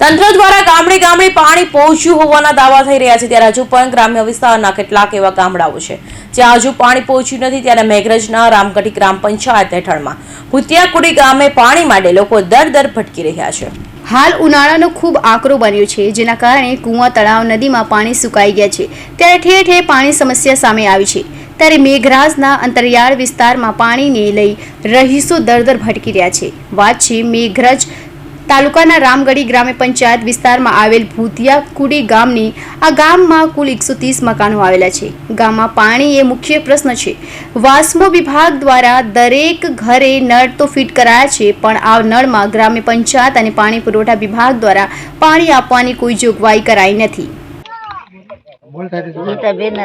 તંત્ર દ્વારા ગામડે ગામડે પાણી પહોંચ્યું હોવાના દાવા થઈ રહ્યા છે. ત્યારે હજુ પણ ગ્રામ્ય વિસ્તારના કેટલાક એવા ગામડાઓ છે, જ્યાં હજુ પાણી પહોંચ્યું નથી. ત્યારે મેઘરજના રામગઢી ગ્રામ પંચાયત હેઠળમાં ભૂતિયાકુડી ગામે પાણી માટે લોકો દર દર ભટકી રહ્યા છે. હાલ ઉનાળાનો ખૂબ આકરો બન્યો છે, જેના કારણે કુવા તળાવ નદીમાં પાણી સુકાઈ ગયા છે. ત્યારે ઠેર ઠેર પાણી સમસ્યા સામે આવી છે. ત્યારે મેઘરાજના અંતરિયાળ વિસ્તારમાં પાણીને લઈ રહીશો દર દર ભટકી રહ્યા છે. વાત છે મેઘરજ તાલુકાના રામગઢી ગ્રામ્ય પંચાયત વિસ્તારમાં આવેલ ભૂતિયા કુડી ગામની આ ગામમાં કુલ એકસો ત્રીસ મકાનો આવેલા છે. ગામમાં પાણી એ મુખ્ય પ્રશ્ન છે. વાસ્મો વિભાગ દ્વારા દરેક ઘરે નળ તો ફિટ કરાયા છે પણ આ નળમાં ગ્રામ્ય પંચાયત અને પાણી પુરવઠા વિભાગ દ્વારા પાણી આપવાની કોઈ જોગવાઈ કરાઈ નથી. ગીતાબેન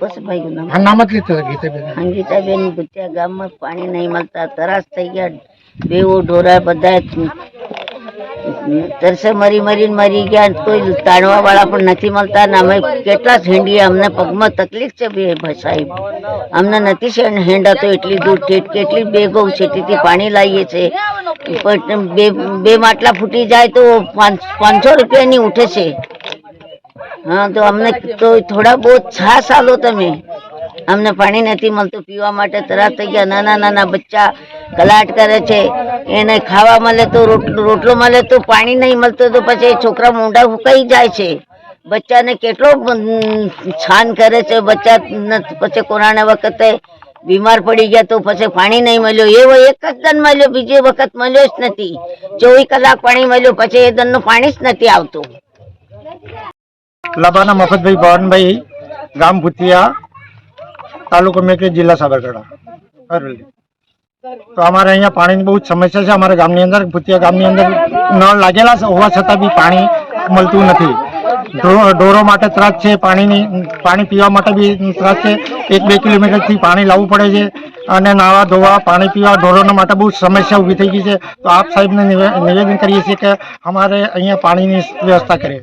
પશુભાઈ નામ. જ લીધું ગીતાબેન. ગીતાબેન ભૂતિયા ગામમાં પાણી નહીં મળતા તરાસ થઈ ગયા બેવો ઢોરા બધા તરસે મરી મરીને મરી ગયા કોઈ તાણવા વાળા પણ નથી મળતા ને અમે કેટલા હેંડીએ અમને પગમાં તકલીફ છે બે સાહેબ. અમને નથી છે હેંડા તો એટલી દૂર કેટલી બેગો છે તેથી પાણી લાવીએ છીએ પણ બે બે માટલા ફૂટી જાય તો પાંચ, પાંચસો રૂપિયાની ઉઠે છે. હા, તો અમને તો થોડા બહુ છાસ આલો તમે. અમને પાણી નથી મળતું, પીવા માટે તરાસ થઈ ગયા. નાના નાના બચ્ચા કલાટ કરે છે. એને ખાવા મળે તો રોટલો મળે તો પાણી નહીં મળતું તો પછી છોકરા મોઢા ફૂંકાઈ જાય છે. બચ્ચાને કેટલો છાન કરે છે. બચ્ચા પછી કોરોના વખતે બીમાર પડી ગયા તો પછી પાણી નહીં મળ્યું. એવો એક જ દન મળ્યો. બીજી વખત મળ્યો જ નથી. ચોવીસ કલાક પાણી મળ્યું. પછી એ દનનું પાણી જ નથી આવતું. લબાના મફતભાઈ ભવનભાઈ, ગામ ભૂતિયા, તાલુકો મેકે જિલ્લા સાબરકાંઠા. અરવલ્લી. તો અમારે અહીંયા પાણીની બહુ સમસ્યા છે. અમારા ગામની અંદર, ભૂતિયા ગામની અંદર નળ લાગેલા છે. હોવા છતાં બી પાણી મળતું નથી. ઢોરો માટે ત્રાસ છે, પાણીની, પાણી પીવા માટે બી ત્રાસ છે. એક, બે કિલોમીટરથી પાણી લાવવું પડે છે અને નાવા ધોવા, પાણી પીવા ઢોરોના માટે બહુ સમસ્યા ઊભી થઈ ગઈ છે. તો આપ સાહેબને નિવેદન કરીએ છીએ કે અમારે અહીંયા પાણીની વ્યવસ્થા કરે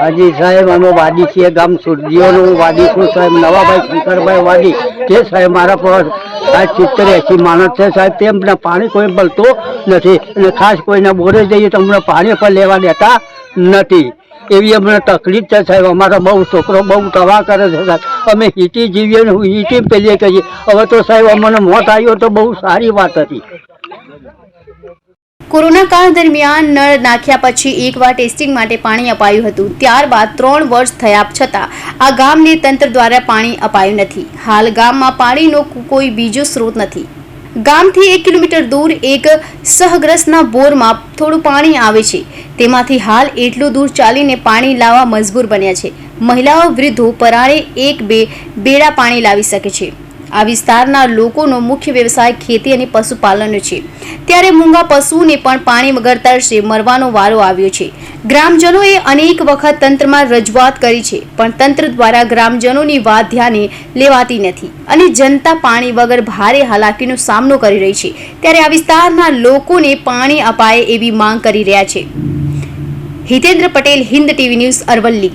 હાજી સાહેબ, અમે વાદી છીએ ગામ સુરજીઓનું વાદી છું સાહેબ નવાભાઈ શંકરભાઈ વાદી. તે સાહેબ, મારા પર સાહેબ સિત્તેર એસી માણસ છે સાહેબ તેમને પાણી કોઈ મળતું નથી. અને ખાસ કોઈને બોરે જઈએ તો અમને પાણી પણ લેવા દેતા નથી. એવી અમને તકલીફ છે સાહેબ. અમારો બહુ છોકરો બહુ તવા કરે છે સાહેબ. અમે હીટી જીવીએ ને હીટી પેલીએ કહીએ. હવે તો સાહેબ, અમને મોત આવ્યો તો બહુ સારી વાત હતી. કોરોના કાળ દરમિયાન નળ નાખ્યા પછી એકવાર ટેસ્ટિંગ માટે પાણી અપાયું હતું. ત્યારબાદ ત્રણ વર્ષ થયા છતાં આ ગામને તંત્ર દ્વારા પાણી અપાયું નથી. હાલ ગામમાં પાણીનો કોઈ બીજો સ્ત્રોત નથી. ગામથી એક કિલોમીટર દૂર એક સહગ્રસ્તના બોરમાં થોડું પાણી આવે છે. તેમાંથી હાલ એટલું દૂર ચાલીને પાણી લાવવા મજબૂર બન્યા છે. મહિલાઓ, વૃદ્ધો પરાળે એક બે બેડા પાણી લાવી શકે છે. આ વિસ્તારના લોકોનો મુખ્ય વ્યવસાય ખેતી અને પશુપાલન છે. ત્યારે મૂંગા પશુને પણ પાણી વગર તરસે મરવાનો વારો આવ્યો છે. ગ્રામજનોએ અનેક વખત તંત્રમાં રજૂઆત કરી છે, પણ તંત્ર દ્વારા ગ્રામજનોની વાત ધ્યાને લેવાતી નથી અને જનતા પાણી વગર ભારે હાલાકીનો સામનો કરી રહી છે. ત્યારે આ વિસ્તારના લોકોને પાણી અપાય એવી માંગ કરી રહ્યા છે. Hitendra Patel, Hind TV news Aravalli.